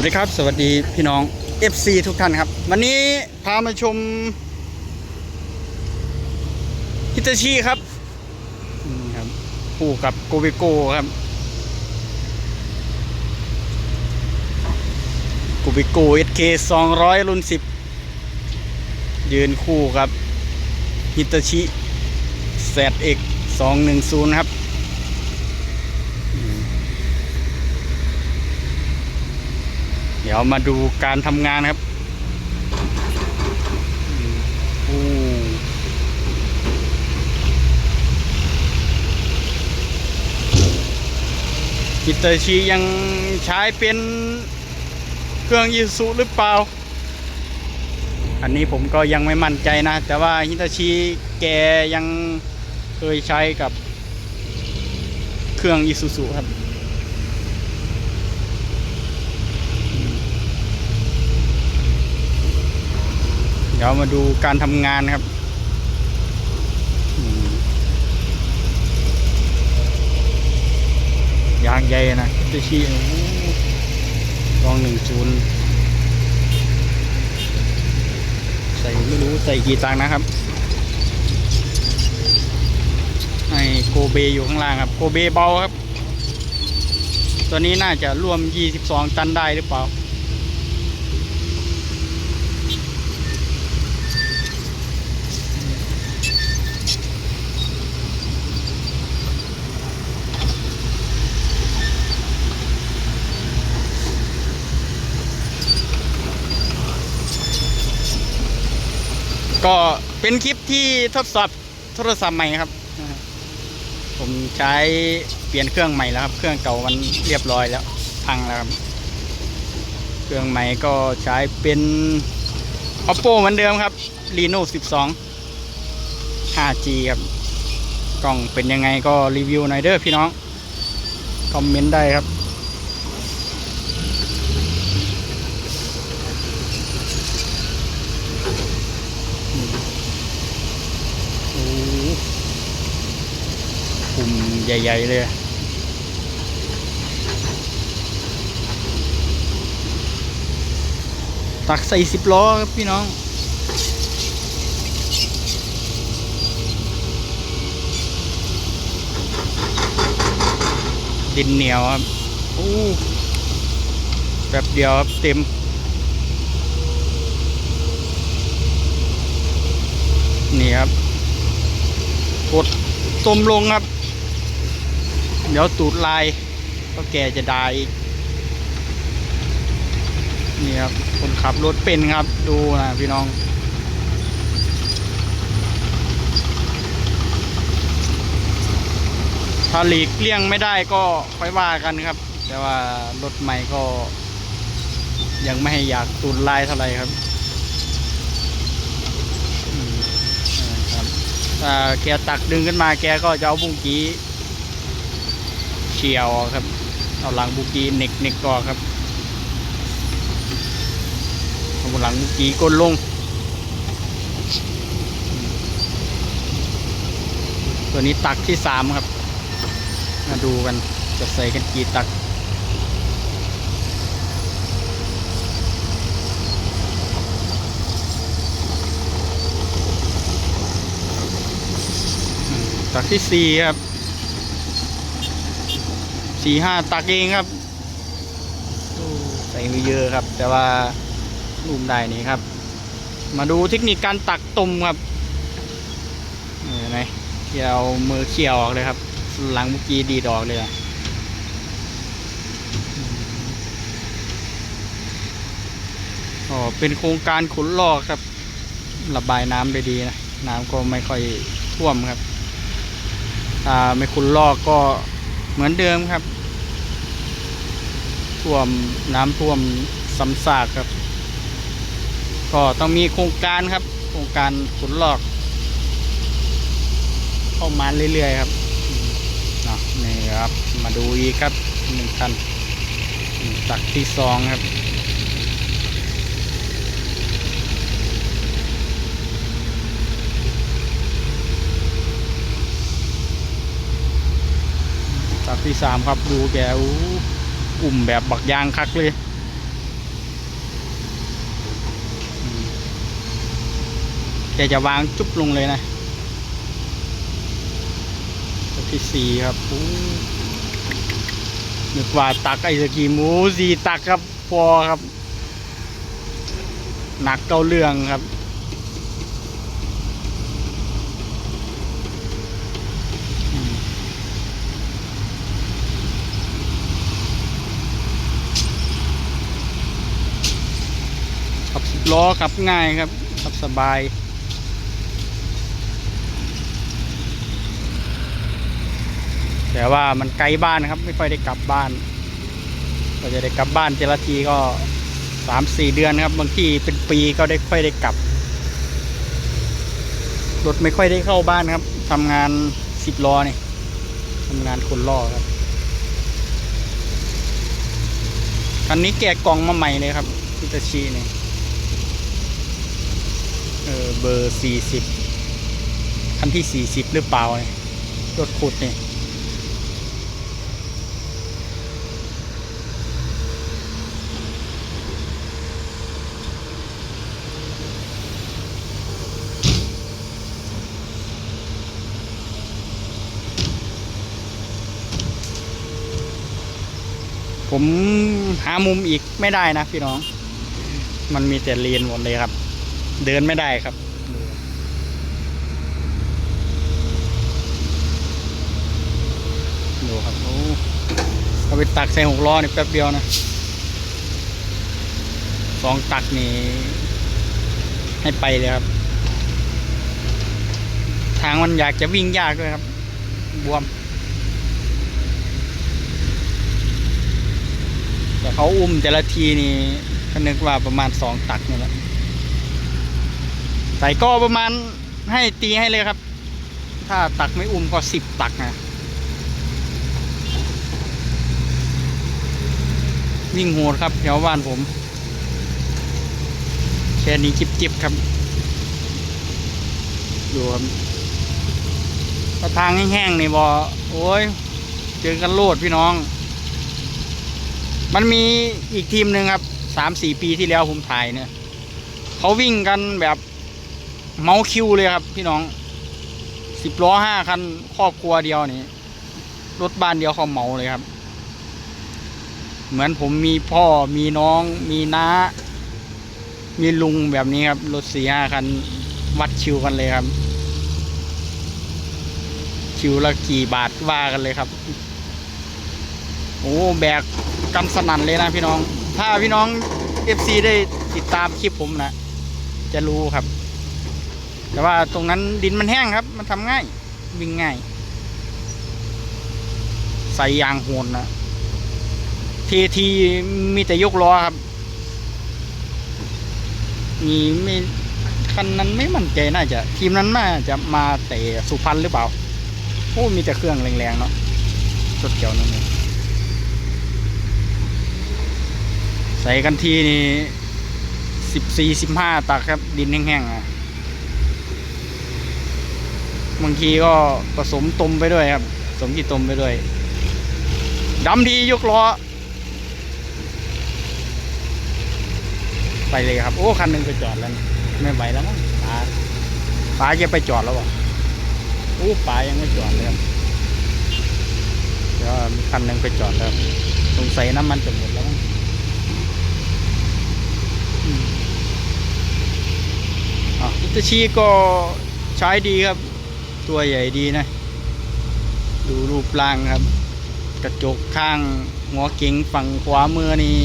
วัสดีครับ สวัสดีพี่น้อง FC ทุกท่านครับ วันนี้พามาชมฮิตาชิครับนี่ครับคู่กับโกเบโกครับโกเบโก SK 200รุ่น10ยืนคู่กับฮิตาชิ ZX 210ครับ ดี๋ยวมาดูการทำงานครับอืมฮิตาชิยังใช้เป็นเครื่องยูสุหรือเปล่า อันนี้ผมก็ยังไม่มั่นใจนะ แต่ว่าฮิตาชิแกยังเคยใช้กับเครื่องอีซูซุครับ เดี๋ยวมาดูการทำงานครับยางใหญ่นะจะชี้ลองหนึ่งจูน ใส่ไม่รู้ใส่กี่ตังนะครับให้โกเบอยู่ข้างล่างครับ โกเบเบาครับ ตัวนี้น่าจะรวม 22 ตันได้หรือเปล่า ก็เป็นคลิปที่ทดสอบโทรศัพท์ใหม่ครับ ผมใช้เปลี่ยนเครื่องใหม่แล้วครับ เครื่องเก่ามันเรียบร้อยแล้ว พังแล้วครับ เครื่องใหม่ก็ใช้เป็น oppo เหมือนเดิมครับ reno 12 5g ครับ กล้องเป็นยังไงก็รีวิวหน่อยเด้อพี่น้อง คอมเมนต์ได้ครับ โอ้โหปุ่ม ใหญ่ ๆ เลยตักใส่สิบล้อครับพี่น้อง ดินเหนียวครับโอ้แบบเดียวครับเต็มนี่ครับกดต้มลงครับ เดี๋ยวตูดลายก็แกจะได้อีกนี่ครับคนขับรถเป็นครับดูนะพี่น้อง ถ้าหลีกเลี่ยงไม่ได้ก็ค่อยว่ากันครับ แต่ว่ารถใหม่ก็ ยังไม่ให้อยากตูดลายเท่าไหร่ครับแกตักดึงขึ้นมาแกก็จะเอาบุ้งกี้ เฉียวครับ เอาหลังบุกีเน็กเน็กก่อครับเอาหลังบุกีก้นลงตัวนี้ตักที่สามครับ มาดูกันจะใส่กันกี่ตักตักที่สี่ครับ สี่ห้าตักเองครับโอ้ใส่ไม่เยอะครับ แต่ว่ารูมได้นี่ครับ มาดูเทคนิคการตักตุ่มครับนี่เห็นไหมที่เอามือเขี่ยวออกเลยครับ หลังเมื่อกี้ดีดออกเลยอะอ๋อเป็นโครงการขุนลอกครับ ระบายน้ำได้ดีนะ น้ำก็ไม่ค่อยท่วมครับถ้าไม่คุณลอกก็เหมือนเดิมครับ ท่วมน้ำท่วมซ้ำซากครับ ก็ต้องมีโครงการครับ โครงการขุนลอก เข้ามาเรื่อยๆครับอืมอะนี่ครับมาดูอีกครับหนึ่งคันตักที่สองครับตักที่สามครับดูแกอู้ อุ่มแบบบักยางคักเลยแกจะวางจุ๊บลงเลยนะที่สี่ครับนึกว่าตักไอศกรีมหมูสีตักครับพอครับ หนักเก้าเรื่องครับ ขับสิบล้อขับง่ายครับขับสบายแต่ว่ามันไกลบ้านครับ ไม่ค่อยได้กลับบ้านก็จะได้กลับบ้านเจละทีก็สามสี่เดือนครับ บางที่เป็นปีก็ได้ค่อยได้กลับรถไม่ค่อยได้เข้าบ้านครับทำงานสิบล้อนี่ทำงานคนล่อครับคันนี้แกะกล่องมาใหม่เลยครับพิตาชินี่ย เออเบอร์สี่สิบคันที่สี่สิบหรือเปล่าเนี่ยรถขุดนี่ผมหามุมอีกไม่ได้นะพี่น้อง มันมีแต่เลนหมดเลยครับ เดินไม่ได้ครับ ดูครับโอ้เอาไปตักใส่หกล้อนี่แป๊บเดียวนะสองตักนี่ให้ไปเลยครับ ทางมันอยากจะวิ่งยากด้วยครับ บวม แต่เขาอุ้มแต่ละทีนี่ก็นึกว่าประมาณสองตักนี่แหละ ใส่ก็ประมาณให้ตีให้เลยครับ ถ้าตักไม่อุ้มก็สิบตักนะ วิ่งโหดครับแถวบ้านผมแค่นี้จิบๆครับ ดูครับถ้าทางแห้งๆนี่บอโอ้ย เจอกันโลดพี่น้อง มันมีอีกทีมหนึ่งครับสามสี่ปีที่แล้วผมถ่ายเนี่ย เขาวิ่งกันแบบ เมาคิวเลยครับ พี่น้องสิบล้อห้าคันครอบครัวเดียวนี่รถบ้านเดียวเขาเมาเลยครับ เหมือนผมมีพ่อมีน้องมีน้า มีลุงแบบนี้ครับ รถสี่ห้าคันวัดชิวกันเลยครับ ชิวละกี่บาทว่ากันเลยครับ โอ้แบกกันสนั่นเลยนะพี่น้อง ถ้าพี่น้อง FC ได้ติดตามคลิปผมนะจะรู้ครับ แต่ว่าตรงนั้นดินมันแห้งครับ มันทำง่าย วิ่งง่าย ใส่ยางโหนนะทีทีมีแต่ยกล้อครับ มีไม่คันนั้นไม่มั่นใจน่าจะ ทีมนั้นน่าจะมาแต่สุพรรณหรือเปล่าโอ้มีแต่เครื่องแรงๆเนาะรถเกี่ยวนั่นเองใส่กันทีนี่สิบสี่สิบห้าตักครับ ดินแห้งๆอะ บางทีก็ผสมตมไปด้วยครับผสมกี่ตมไปด้วยดำดียกล้อไปเลยครับ โอ้คันหนึ่งไปจอดแล้วไม่ไหวแล้วมั้งป๋าป๋าจะไปจอดแล้ววะโอ้ป๋ายังไม่จอดเลยครับเดี๋ยวคันหนึ่งไปจอดแล้วสงสัยน้ำมันจะหมดแล้วมั้งอืมอะอิตาชีก็ใช้ดีครับ ตัวใหญ่ดีนะ ดูรูปร่างครับ กระจกข้างหัวเก๋งฝั่งขวามือนี่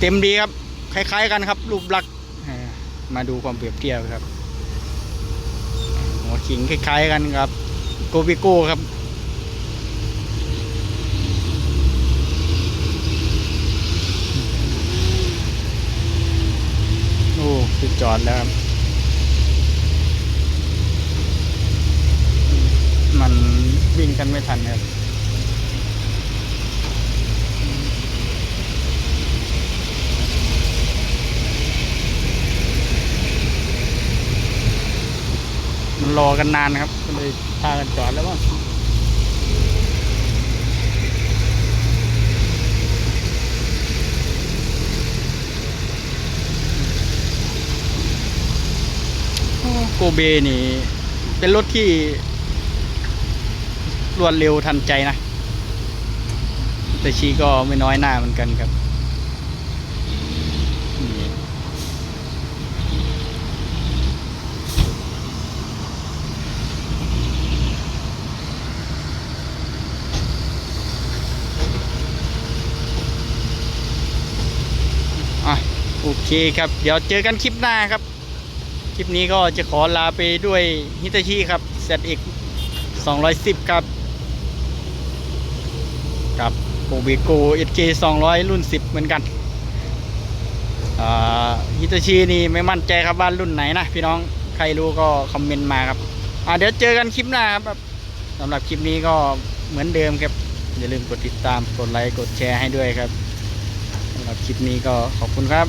เต็มดีครับ คล้าย ๆ กันครับ รูปลักษณ์มาดูความเปรียบเทียบครับ หัวขิงคล้าย ๆ กันครับ โกบิโก้ครับโอ้คือจอดแล้วครับ มันวิ่ง กันไม่ทันครับมันรอกันนานครับก็เลยพากันจอดแล้วว่าโกเบนี่ เป็นรถที่ รวดเร็วทันใจนะแต่ชีก็ไม่น้อยหน้าเหมือนกันครับโอเคครับ เดี๋ยวเจอกันคลิปหน้าครับ คลิปนี้ก็จะขอลาไปด้วยฮิตาชิครับ ZX 210 ครับ กูบโ o เบโก SK 200รุ่นสิบเหมือนกันฮิตาชินี่ไม่มั่นใจครับว่ารุ่นไหนนะพี่น้องใครรู้ก็คอมเมนต์มาครับอ่าเดี๋ยวเจอกันคลิปหน้าครับสำหรับคลิปนี้ก็เหมือนเดิมครับ อย่าลืมกดติดตามกดไลค์กดแชร์ให้ด้วยครับสำหรับคลิปนี้ก็ขอบคุณครับ